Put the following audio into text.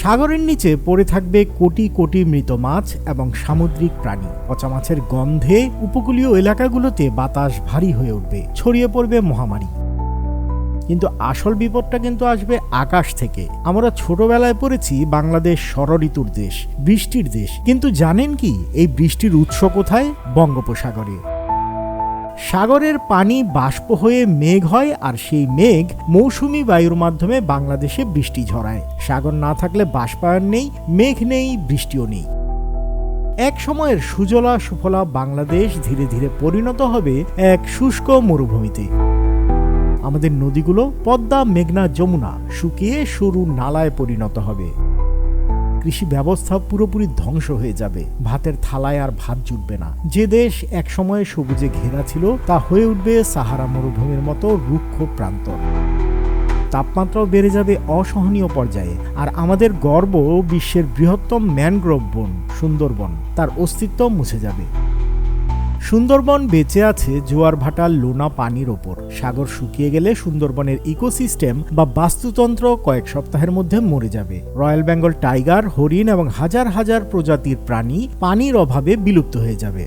সাগরের নিচে পড়ে থাকবে কোটি কোটি মৃত মাছ এবং সামুদ্রিক প্রাণী। পচা মাছের গন্ধে উপকূলীয় এলাকাগুলোতে বাতাস ভারী হয়ে উঠবে, ছড়িয়ে পড়বে মহামারী। কিন্তু আসল বিপদটা কিন্তু আসবে আকাশ থেকে। আমরা ছোটবেলায় পড়েছি বাংলাদেশ ষড়ঋতুর দেশ, বৃষ্টির দেশ। কিন্তু জানেন কি, এই বৃষ্টির উৎস কোথায়? বঙ্গোপসাগরে। সাগরের পানি বাষ্প হয়ে মেঘ হয় আর সেই মেঘ মৌসুমি বায়ুর মাধ্যমে বাংলাদেশে বৃষ্টি ঝরায়। সাগর না থাকলে বাষ্পায়ন নেই, মেঘ নেই, বৃষ্টিও নেই। এক সময়ের সুজলা সুফলা বাংলাদেশ ধীরে ধীরে পরিণত হবে এক শুষ্ক মরুভূমিতে। আমাদের নদীগুলো পদ্মা, মেঘনা, যমুনা শুকিয়ে সরু নালায় পরিণত হবে। কৃষি ব্যবস্থা পুরোপুরি ধ্বংস হয়ে যাবে। ভাতের থালায় আর ভাত জুটবে না। যে দেশ একসময় সবুজে ঘেরা ছিল, তা হয়ে উঠবে সাহারা মরুভূমির মতো রুক্ষ প্রান্তর। তাপমাত্রাও বেড়ে যাবে অসহনীয় পর্যায়ে। আর আমাদের গর্ব বিশ্বের বৃহত্তম ম্যানগ্রোভ বন, সুন্দরবন, তার অস্তিত্ব মুছে যাবে। সুন্দরবন বেঁচে আছে জোয়ার ভাটার লোনা পানির ওপর। সাগর শুকিয়ে গেলে সুন্দরবনের ইকোসিস্টেম বা বাস্তুতন্ত্র কয়েক সপ্তাহের মধ্যে মরে যাবে। রয়্যাল বেঙ্গল টাইগার, হরিণ এবং হাজার হাজার প্রজাতির প্রাণী পানির অভাবে বিলুপ্ত হয়ে যাবে।